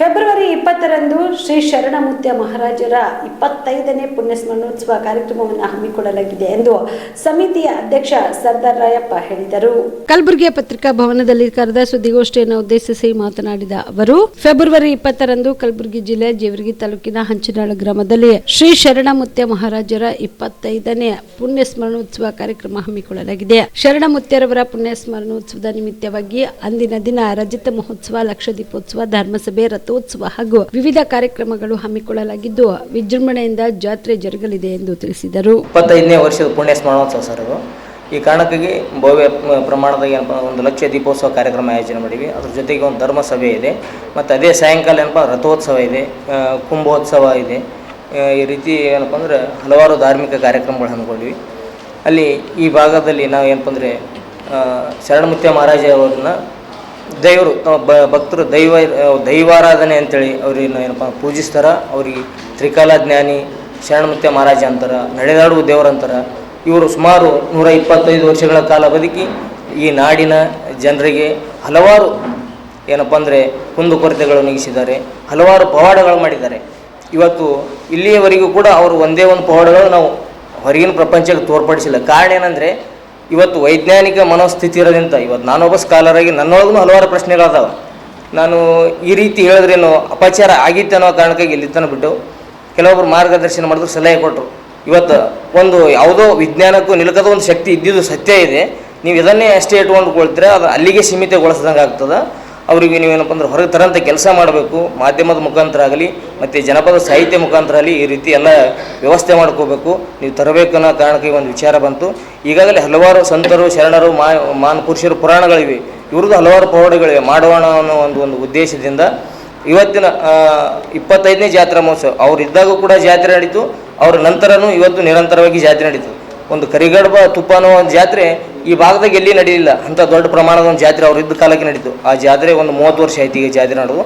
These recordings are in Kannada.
ಫೆಬ್ರವರಿ ಇಪ್ಪತ್ತರಂದು ಶ್ರೀ ಶರಣಮುತ್ಯ ಮಹಾರಾಜರ ಇಪ್ಪತ್ತೈದನೇ ಪುಣ್ಯಸ್ಮರಣೋತ್ಸವ ಕಾರ್ಯಕ್ರಮವನ್ನು ಹಮ್ಮಿಕೊಳ್ಳಲಾಗಿದೆ ಎಂದು ಸಮಿತಿಯ ಅಧ್ಯಕ್ಷ ಸರ್ದಾರ್ ರಾಯಪ್ಪ ಹೇಳಿದರು. ಕಲಬುರಗಿಯ ಪತ್ರಿಕಾ ಭವನದಲ್ಲಿ ಕರೆದ ಸುದ್ದಿಗೋಷ್ಠಿಯನ್ನು ಉದ್ದೇಶಿಸಿ ಮಾತನಾಡಿದ ಅವರು, ಫೆಬ್ರವರಿ ಇಪ್ಪತ್ತರಂದು ಕಲಬುರಗಿ ಜಿಲ್ಲೆ ಜೇವರ್ಗಿ ತಾಲೂಕಿನ ಹಂಚಿನಾಳ ಗ್ರಾಮದಲ್ಲಿ ಶ್ರೀ ಶರಣಮುತ್ಯ ಮಹಾರಾಜರ ಇಪ್ಪತ್ತೈದನೇ ಪುಣ್ಯ ಸ್ಮರಣೋತ್ಸವ ಕಾರ್ಯಕ್ರಮ ಹಮ್ಮಿಕೊಳ್ಳಲಾಗಿದೆ. ಶರಣಮುತ್ಯರವರ ಪುಣ್ಯ ಸ್ಮರಣೋತ್ಸವದ ನಿಮಿತ್ತವಾಗಿ ಅಂದಿನ ದಿನ ರಜತ ಮಹೋತ್ಸವ ಲಕ್ಷ ದೀಪೋತ್ಸವ ಧರ್ಮಸಭೆ ರಥೋತ್ಸವ ಹಾಗೂ ವಿವಿಧ ಕಾರ್ಯಕ್ರಮಗಳು ಹಮ್ಮಿಕೊಳ್ಳಲಾಗಿದ್ದು, ವಿಜೃಂಭಣೆಯಿಂದ ಜಾತ್ರೆ ಜರುಗಲಿದೆ ಎಂದು ತಿಳಿಸಿದರು. ಇಪ್ಪತ್ತೈದನೇ ವರ್ಷದ ಪುಣ್ಯ ಸ್ಮರಣೋತ್ಸವ ಸರ್ ಈ ಕಾರಣಕ್ಕಾಗಿ ಭವ್ಯ ಪ್ರಮಾಣದ ಏನಪ್ಪ, ಒಂದು ಲಕ್ಷ ದೀಪೋತ್ಸವ ಕಾರ್ಯಕ್ರಮ ಆಯೋಜನೆ ಮಾಡಿವಿ ಅದ್ರ ಜೊತೆಗೆ ಒಂದು ಧರ್ಮ ಸಭೆ ಇದೆ. ಮತ್ತು ಅದೇ ಸಾಯಂಕಾಲ ಏನಪ್ಪ, ರಥೋತ್ಸವ ಇದೆ ಕುಂಭೋತ್ಸವ ಇದೆ. ಈ ರೀತಿ ಏನಪ್ಪ ಅಂದ್ರೆ ಹಲವಾರು ಧಾರ್ಮಿಕ ಕಾರ್ಯಕ್ರಮಗಳು ಹಮ್ಮಿಕೊಂಡಿವಿ ಅಲ್ಲಿ ಈ ಭಾಗದಲ್ಲಿ ನಾವು ಏನಪ್ಪ ಅಂದರೆ ಶರಣಮುತ್ಯ ಮಹಾರಾಜ ಅವರನ್ನ ದೇವರು ಭಕ್ತರು ದೈವ, ದೈವಾರಾಧನೆ ಅಂತೇಳಿ ಅವ್ರನ್ನ ಏನಪ್ಪ ಪೂಜಿಸ್ತಾರ. ಅವ್ರಿಗೆ ತ್ರಿಕಾಲ ಜ್ಞಾನಿ ಶರಣಮುತ್ಯ ಮಹಾರಾಜ ಅಂತಾರೆ, ನಡೆದಾಡುವ ದೇವರು ಅಂತಾರ. ಇವರು ಸುಮಾರು ನೂರ ಇಪ್ಪತ್ತೈದು ವರ್ಷಗಳ ಕಾಲ ಬದುಕಿ ಈ ನಾಡಿನ ಜನರಿಗೆ ಹಲವಾರು ಏನಪ್ಪ ಅಂದರೆ ಕುಂದುಕೊರತೆಗಳು ನೀಗಿಸಿದ್ದಾರೆ ಹಲವಾರು ಪವಾಡಗಳು ಮಾಡಿದ್ದಾರೆ. ಇವತ್ತು ಇಲ್ಲಿಯವರೆಗೂ ಕೂಡ ಅವರು ಒಂದೇ ಒಂದು ಪವಾಡಗಳು ನಾವು ಹೊರಗಿನ ಪ್ರಪಂಚಕ್ಕೆ ತೋರ್ಪಡಿಸಿಲ್ಲ. ಕಾರಣ ಏನಂದರೆ ಇವತ್ತು ವೈಜ್ಞಾನಿಕ ಮನೋಸ್ಥಿತಿ ಇರೋದಿಂತ ಇವತ್ತು ನಾನೊಬ್ಬ ಸ್ಕಾಲರಾಗಿ ನನ್ನೊಳಗೂ ಹಲವಾರು ಪ್ರಶ್ನೆಗಳಾದವು. ನಾನು ಈ ರೀತಿ ಹೇಳಿದ್ರೇನು ಅಪಚಾರ ಆಗಿತ್ತು ಅನ್ನೋ ಕಾರಣಕ್ಕಾಗಿ ಇಲ್ಲಿ ತನಕ ಬಿಟ್ಟು ಕೆಲವೊಬ್ಬರು ಮಾರ್ಗದರ್ಶನ ಮಾಡಿದ್ರು, ಸಲಹೆ ಕೊಟ್ಟರು ಇವತ್ತು ಒಂದು ಯಾವುದೋ ವಿಜ್ಞಾನಕ್ಕೂ ನಿಲುಕದ ಒಂದು ಶಕ್ತಿ ಇದ್ದಿದ್ದು ಸತ್ಯ ಇದೆ. ನೀವು ಇದನ್ನೇ ಅಷ್ಟೇ ಇಟ್ಕೊಂಡ್ಕೊಳ್ತೀರ ಅದು ಅಲ್ಲಿಗೆ ಸೀಮಿತಗೊಳಿಸ್ದಂಗೆ ಆಗ್ತದೆ ಅವರಿಗೆ ನೀವೇನಪ್ಪ ಅಂದ್ರೆ ಹೊರಗೆ ತರಂತ ಕೆಲಸ ಮಾಡಬೇಕು, ಮಾಧ್ಯಮದ ಮುಖಾಂತರ ಆಗಲಿ, ಮತ್ತು ಜನಪದ ಸಾಹಿತ್ಯ ಮುಖಾಂತರ ಆಗಲಿ ಈ ರೀತಿ ಎಲ್ಲ ವ್ಯವಸ್ಥೆ ಮಾಡ್ಕೋಬೇಕು. ನೀವು ತರಬೇಕು ಅನ್ನೋ ಕಾರಣಕ್ಕೆ ಒಂದು ವಿಚಾರ ಬಂತು. ಈಗಾಗಲೇ ಹಲವಾರು ಸಂತರು, ಶರಣರು, ಮಾ ಮಾನ ಪುರುಷರು, ಪುರಾಣಗಳಿವೆ. ಇವ್ರದ್ದು ಹಲವಾರು ಪೌಡಗಳಿವೆ ಮಾಡೋಣ ಅನ್ನೋ ಒಂದು ಒಂದು ಉದ್ದೇಶದಿಂದ ಇವತ್ತಿನ ಇಪ್ಪತ್ತೈದನೇ ಜಾತ್ರಾ ಮಹೋತ್ಸವ, ಅವ್ರು ಇದ್ದಾಗ ಕೂಡ ಜಾತ್ರೆ ನಡೀತು. ಅವ್ರ ನಂತರನೂ ಇವತ್ತು ನಿರಂತರವಾಗಿ ಜಾತ್ರೆ ನಡೀತು. ಒಂದು ಕರಿಗಡಬ ತುಪ್ಪ ಅನ್ನೋ ಒಂದು ಜಾತ್ರೆ ಈ ಭಾಗದಾಗ ಎಲ್ಲಿ ನಡೆಯಲಿಲ್ಲ ಅಂತ ದೊಡ್ಡ ಪ್ರಮಾಣದ ಒಂದು ಜಾತ್ರೆ ಅವ್ರು ಇದ್ದ ಕಾಲಕ್ಕೆ ನಡೀತು. ಆ ಜಾತ್ರೆ ಒಂದು ಮೂವತ್ತು ವರ್ಷ ಆಯ್ತು ಈಗ ಜಾತ್ರೆ ನಡೆದು.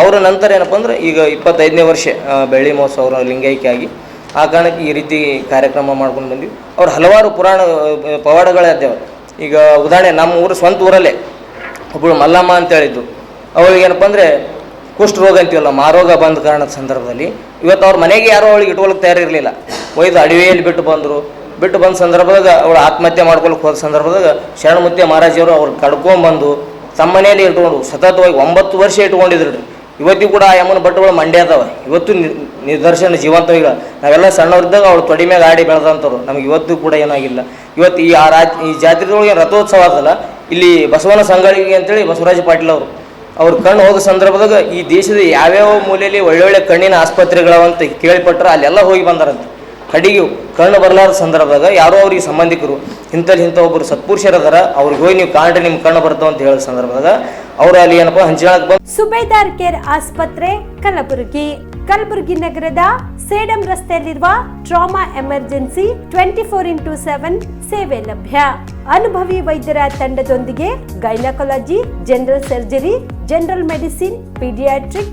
ಅವರ ನಂತರ ಏನಪ್ಪ ಅಂದ್ರೆ ಈಗ ಇಪ್ಪತ್ತೈದನೇ ವರ್ಷ ಬೆಳ್ಳಿ ಮಹೋತ್ಸವ ಅವರ ಲಿಂಗೈಕ್ಯ ಆಗಿ ಆ ಕಾರಣಕ್ಕೆ ಈ ರೀತಿ ಕಾರ್ಯಕ್ರಮ ಮಾಡ್ಕೊಂಡು ಬಂದ್ವಿ. ಅವ್ರು ಹಲವಾರು ಪುರಾಣ ಆ, ಪವಾಡಗಳಿದ್ದಾವೆ ಈಗ ಉದಾಹರಣೆ ನಮ್ಮ ಊರು ಸ್ವಂತ ಊರಲ್ಲೇ. ಒಬ್ಬಳು ಮಲ್ಲಮ್ಮ ಅಂತ ಹೇಳಿದ್ದು. ಅವಳಿಗೆ ಏನಪ್ಪ ಅಂದರೆ ಕುಷ್ಠರೋಗ ಅಂತೀವಲ್ಲ ಮಾರೋಗ ಬಂದ ಕಾರಣದ ಸಂದರ್ಭದಲ್ಲಿ ಇವತ್ತು ಅವ್ರ ಮನೆಗೆ ಯಾರೋ ಅವಳಿಗೆ ಇಟ್ಕೊಳ್ಳೋಕೆ ತಯಾರಿರಲಿಲ್ಲ. ಒಯ್ದು ಅಡವಿಯಲ್ಲಿ ಬಿಟ್ಟು ಬಂದರು. ಬಿಟ್ಟು ಬಂದ ಸಂದರ್ಭದಾಗ ಅವಳು ಆತ್ಮಹತ್ಯೆ ಮಾಡ್ಕೊಳಕ್ಕೆ ಹೋದ ಸಂದರ್ಭದಾಗ ಶರಣಮುತ್ಯ ಮಹಾರಾಜಿಯವರು ಅವ್ರು ಕಡ್ಕೊಂಬಂದು ತಮ್ಮ ಮನೆಯಲ್ಲಿ ಇಟ್ಕೊಂಡು ಸತತವಾಗಿ ಒಂಬತ್ತು ವರ್ಷ ಇಟ್ಕೊಂಡಿದ್ರು ಇವತ್ತಿಗೂ ಕೂಡ ಆ ಯಮ್ಮನ ಬಟ್ಟೆಗಳು ಮಂಡ್ಯ ಅದಾವ. ಇವತ್ತು ನಿದರ್ಶನ ಜೀವಂತವಿಲ್ಲ ನಾವೆಲ್ಲ ಸಣ್ಣವರಿದ್ದಾಗ ಅವಳು ತೊಡಿ ಮ್ಯಾಗ ಆಡಿ ಬೆಳೆದಂಥವ್ರು ನಮ್ಗೆ ಇವತ್ತು ಕೂಡ ಏನಾಗಿಲ್ಲ ಇವತ್ತು ಈ ಆ ರಾಜ್, ಈ ಜಾತ್ರೆದೊಳಗೆ ರಥೋತ್ಸವ ಆದಲ್ಲ ಇಲ್ಲಿ ಬಸವನ ಸಂಗಳಿಗೆ ಅಂತೇಳಿ ಬಸವರಾಜ ಪಾಟೀಲ್ ಅವರು. ಅವ್ರ ಕಣ್ಣು ಹೋಗೋ ಸಂದರ್ಭದಾಗ ಈ ದೇಶದ ಯಾವ್ಯಾವ ಮೂಲೆಯಲ್ಲಿ ಒಳ್ಳೊಳ್ಳೆ ಕಣ್ಣಿನ ಆಸ್ಪತ್ರೆಗಳವಂತ ಕೇಳಿಪಟ್ರೆ ಅಲ್ಲೆಲ್ಲ ಹೋಗಿ ಬಂದಾರಂತೆ. ಕಡೆಗೆ ಕರ್ಣ ಬರಲಾರ ಸಂದರ್ಭದಾಗ ಯಾರೋ ಅವ್ರಿಗೆ ಸಂಬಂಧಿಕರು ಇಂಥಲ್ಲಿ ಇಂಥ ಒಬ್ಬರು ಸತ್ಪುರುಷರು ಅದರ, ಅವ್ರಿಗೆ ಹೋಗಿ ನೀವು ಕಾಣ್ರಿ ನಿಮ್ಮ ಕಣ್ಣು ಬರ್ತಾವ ಅಂತ ಹೇಳೋ ಸಂದರ್ಭದಾಗ ಅವ್ರು ಅಲ್ಲಿ ಏನಪ್ಪ ಹಂಚಿನಾಳಕ್ಕೆ ಬಂದು ಸುಬೇದಾರ್ ಕೇರ್ ಆಸ್ಪತ್ರೆ, ಕಲಬುರಗಿ. ಕಲಬುರಗಿ ನಗರದ ಸೇಡಂ ರಸ್ತೆಯಲ್ಲಿರುವ trauma emergency twenty four into seven ಸೇವೆ ಲಭ್ಯ. ಅನುಭವಿ ವೈದ್ಯರ ತಂಡದೊಂದಿಗೆ gynaecology, general surgery, general medicine, paediatric